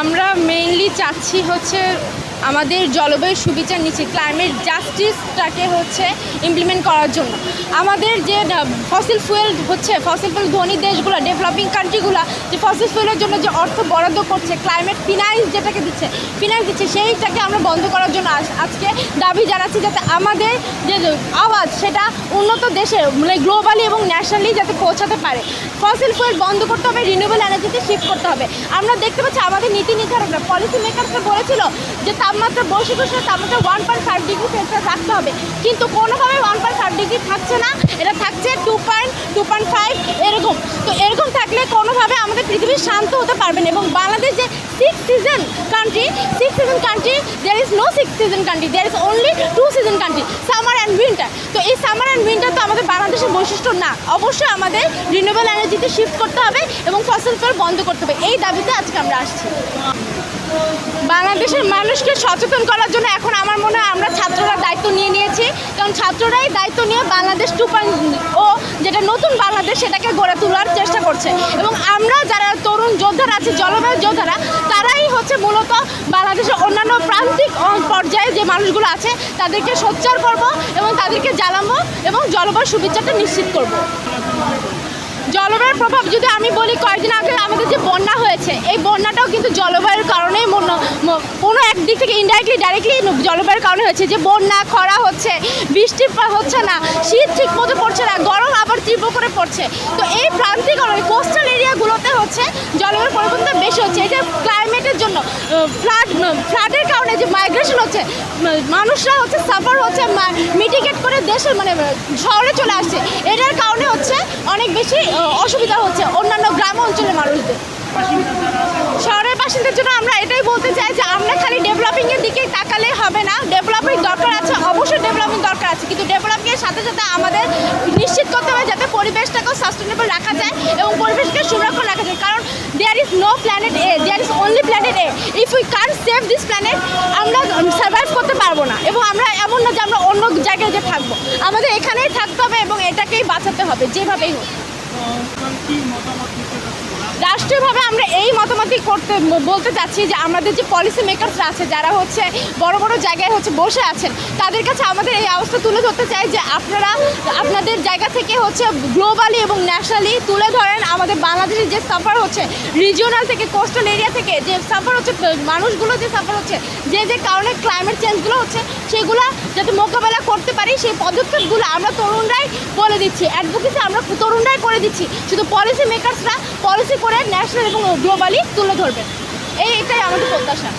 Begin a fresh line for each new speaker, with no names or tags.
আমরা মেইনলি চাচ্ছি হচ্ছে আমাদের জলবায়ু সুবিচার নিচে ক্লাইমেট জাস্টিসটাকে হচ্ছে ইমপ্লিমেন্ট করার জন্য। আমাদের যে ফসিল ফুয়েল হচ্ছে ফসিল ফুয়েল ধনী দেশগুলো ডেভেলপিং কান্ট্রিগুলো যে ফসিল ফুয়েলের জন্য যে অর্থ বরাদ্দ করছে ক্লাইমেট ফিনান্স যেটাকে দিচ্ছে ফিনান্স দিচ্ছে, সেইটাকে আমরা বন্ধ করার জন্য আজ- আজকে দাবি জানাচ্ছি যাতে আমাদের যে আওয়াজ সেটা উন্নত দেশে মানে গ্লোবালি এবং ন্যাশনালি যাতে পৌঁছাতে পারে। ফসিল ফুয়েল বন্ধ করতে হবে রিনিউয়েবল এনার্জিতে শিফট করতে হবে। আমরা দেখতে পাচ্ছি আমাদের নীতি নির্ধারকরা পলিসি মেকারসরা বলেছিল যে তাপমাত্রা বৈশ্বিক উষ্ণতা তাপমাত্রা one point five degree Celsius রাখতে হবে। কিন্তু কোনোভাবে ওয়ান পয়েন্ট ফাইভ ডিগ্রি থাকছে না। এটা থাকছে two point two point five এরকম। তো এরকম থাকলে কোনোভাবে আমাদের পৃথিবী শান্ত হতে পারবে না। এবং বাংলাদেশ যে six season country six season country there is no six season country there is only two season country summer and winter তো এই সামার অ্যান্ড উইন্টার তো আমাদের বাংলাদেশের বৈশিষ্ট্য না, অবশ্যই আমাদের রিনিউয়েবল এনার্জিতে শিফট করতে হবে এবং ফসল ফুয়েল বন্ধ করতে হবে, এই দাবিতে আজকে আমরা আসছি। বাংলাদেশের মানুষকে সচেতন করার জন্য এখন আমার মনে হয় আমরা ছাত্ররা দায়িত্ব নিয়ে নিয়েছি কারণ ছাত্ররাই দায়িত্ব নিয়ে বাংলাদেশ টু ও যেটা নতুন বাংলাদেশ সেটাকে গড়ে তোলার চেষ্টা করছে। এবং আমরা যারা তরুণ যোদ্ধারা আছে, জলবায়ু যোদ্ধারা, তারাই হচ্ছে মূলত বাংলাদেশের অন্যান্য প্রান্তিক পর্যায়ে যে মানুষগুলো আছে, তাদেরকে সোচ্চার করব এবং তাদেরকে জ্বালাবো এবং জলবায়ু সুবিচারটা নিশ্চিত করব। জলবায়ুর প্রভাব যদি আমি বলি, কয়েকদিন আগে আমাদের যে বন্যা হয়েছে, এই বন্যাটাও কিন্তু জলবায়ুর কারণেই কোনো এক দিক থেকে ইনডাইরেক্টলি ডাইরেক্টলি জলবায়ুর কারণে হয়েছে যে বন্যা, খরা হচ্ছে, বৃষ্টি হচ্ছে না, শীত ঠিক মতো পড়ছে না, গরম আবার তীব্র করে পড়ছে। তো এই প্রান্তিক কোস্টাল এরিয়াগুলোতে হচ্ছে জলবায়ুর পরিবর্তন বেশি হচ্ছে। যে ক্লাইমেটের জন্য ফ্লাড ফ্লাডের কারণে যে মাইগ্রেশন হচ্ছে মানুষরা হচ্ছে সাফার হচ্ছে মিটিগেট করে দেশের মানে শহরে চলে আসছে। এটার কারণে হচ্ছে বেশি অসুবিধা হচ্ছে অন্যান্য গ্রাম অঞ্চলের মানুষদের। শহরের বাসিন্দার জন্য আমরা এটাই বলতে চাই যে আমরা খালি ডেভেলপিংয়ের দিকেই তাকালে হবে না। ডেভেলপিং দরকার আছে, অবশ্যই ডেভেলপিং দরকার আছে, কিন্তু ডেভেলপিংয়ের সাথে সাথে আমাদের নিশ্চিত করতে হবে যাতে পরিবেশটাকেও সাস্টেনেবল রাখা যায় এবং পরিবেশকে সংরক্ষণ রাখা যায়। কারণ there is no planet A there is only planet A if we can save this planet করতে পারব না। এবং আমরা এমন না যে আমরা অন্য জায়গায় যে থাকব। আমাদের এখানেই থাকতে হবে এবং এটাকেই বাঁচাতে হবে যেভাবেই হোক। রাষ্ট্রীয়ভাবে আমরা এই মতামতই করতে বলতে চাচ্ছি যে আমাদের যে পলিসি মেকারসরা আছে, যারা হচ্ছে বড় বড় জায়গায় হচ্ছে বসে আছেন, তাদের কাছে আমাদের এই অবস্থা তুলে ধরতে চাই যে আপনারা আপনাদের জায়গা থেকে হচ্ছে গ্লোবালি এবং ন্যাশনালি তুলে ধরেন আমাদের বাংলাদেশের যে সাফার হচ্ছে রিজিওনাল থেকে কোস্টাল এরিয়া থেকে যে সাফার হচ্ছে মানুষগুলো যে সাফার হচ্ছে, যে যে কারণে ক্লাইমেট চেঞ্জগুলো হচ্ছে, সেগুলো যাতে মোকাবেলা করতে পারি, সেই পদক্ষেপগুলো আমরা তরুণরাই বলে দিচ্ছি অ্যাডভোকেসি আমরা তরুণরাই করে দিচ্ছি। শুধু পলিসি মেকারসরা পলিসি করে ন্যাশনাল এবং গ্লোবালি তুলে ধরবেন। এই এটাই আমাদের প্রত্যাশা।